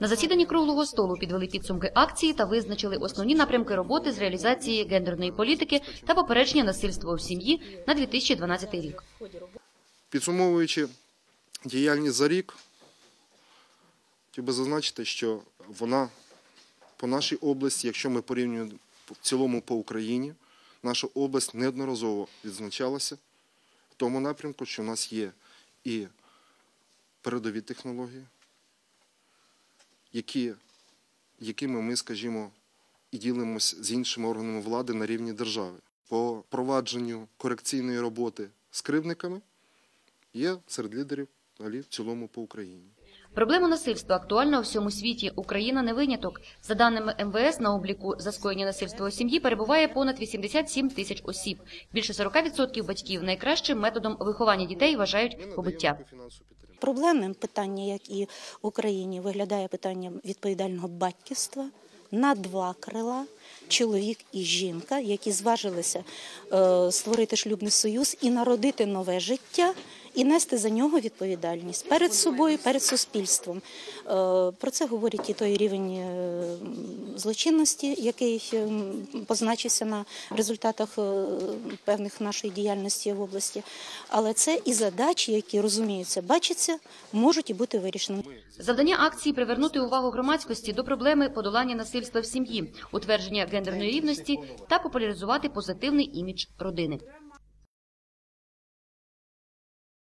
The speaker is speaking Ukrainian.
На засіданні круглого столу підвели підсумки акції та визначили основні напрямки роботи з реалізації гендерної політики та попередження насильства в сім'ї на 2012 рік. Підсумовуючи діяльність за рік, хотів би зазначити, що вона по нашій області, якщо ми порівнюємо в цілому по Україні, наша область неодноразово відзначалася в тому напрямку, що в нас є і передові технології, які, якими ми, скажімо, і ділимося з іншими органами влади на рівні держави. По провадженню корекційної роботи з кривдниками є серед лідерів взагалі в цілому по Україні. Проблема насильства актуальна у всьому світі. Україна не виняток. За даними МВС, на обліку за скоєння насильства у сім'ї перебуває понад 87 тисяч осіб. Більше 40% батьків найкращим методом виховання дітей вважають побиття. Проблемним питання, як і в Україні, виглядає питання відповідального батьківства на два крила. Чоловік і жінка, які зважилися е, створити шлюбний союз і народити нове життя, і нести за нього відповідальність перед собою, перед суспільством. Е, Про це говорить і той рівень е, злочинності, який е, позначився на результатах певних нашої діяльності в області. Але це і задачі, які розуміються, бачаться, можуть і бути вирішені. Завдання акції привернути увагу громадськості до проблеми подолання насильства в сім'ї, утвердження гендерної рівності та популяризувати позитивний імідж родини.